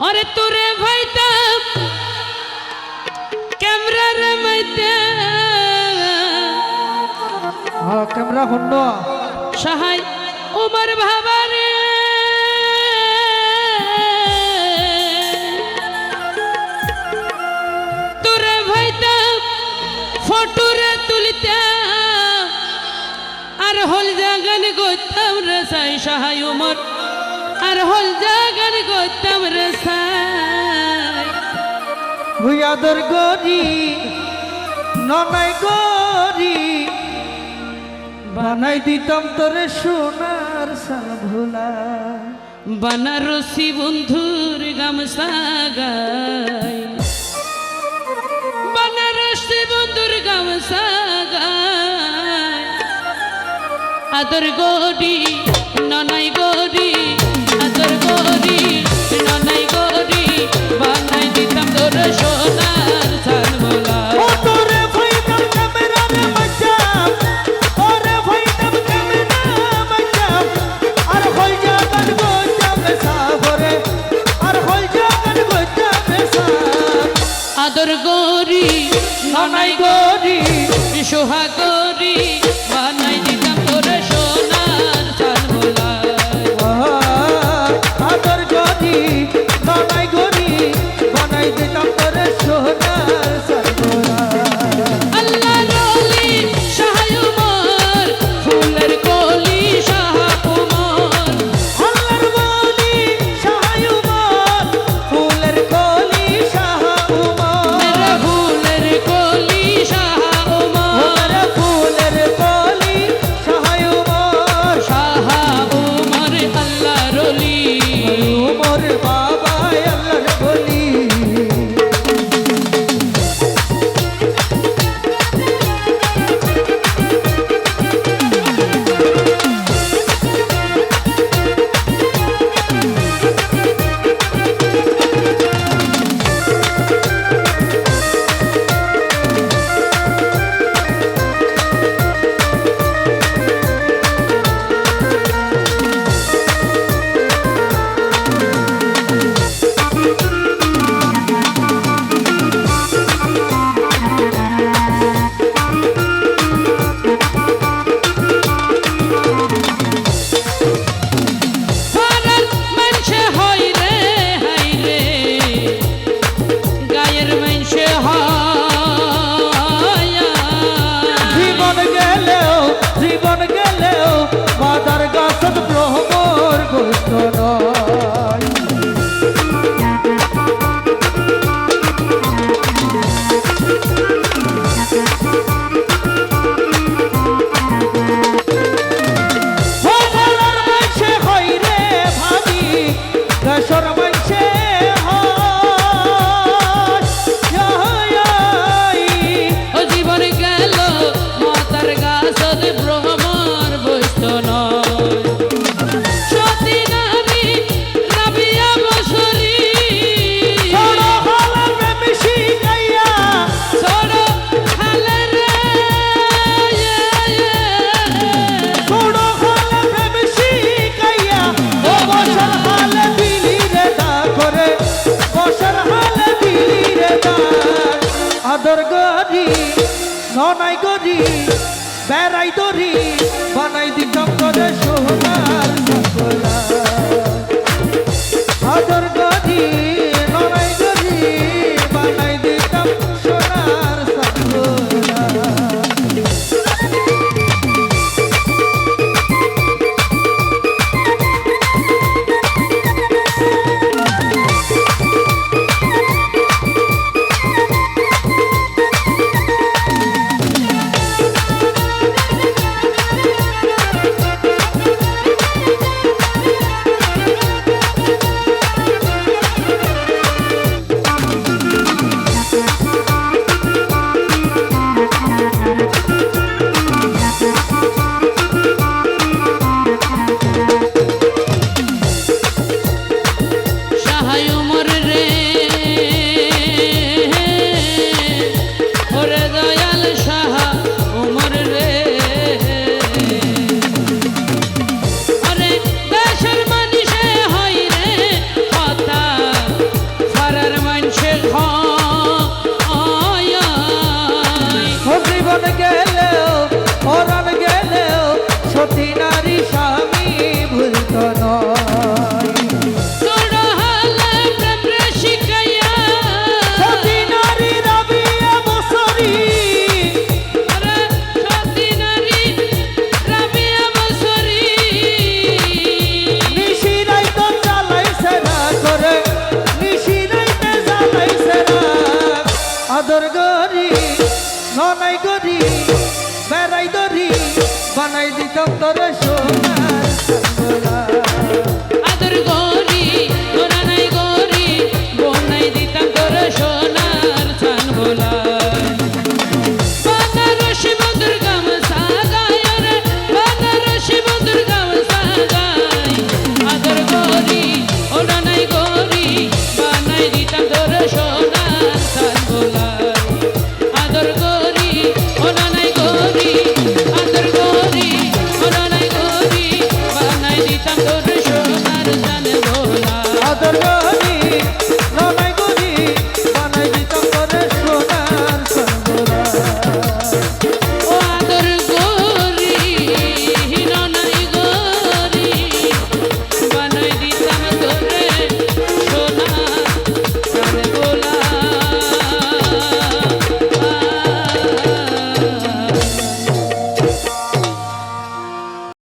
অরে তোরে ভাইতাম ক্যামেরার মাইতে হ্যাঁ ক্যামেরা হন্য সহায় উমর ভাবারে তোরে ভাইতাম ফটোরে তুলিতাম আর হল জাগান গইতাম রে সাই সহায় উমর। আর হল জাগান গইতাম রে সাই ভুইয়াদর গরি ননাই গরি বানাই দিতাম তোরে সোনার সাভুলা বানারসি বন্ধুর গামসা গাই বানারসি বন্ধুর গামসা গাই আদর গরি ননাই গরি গরি ননাই গরি সোহা গরি বানাই বসার হালে দিলিরে তার। আদর গরি ননাই গরি বেড়াই দরি বানাই দিতাম করে কান্দরে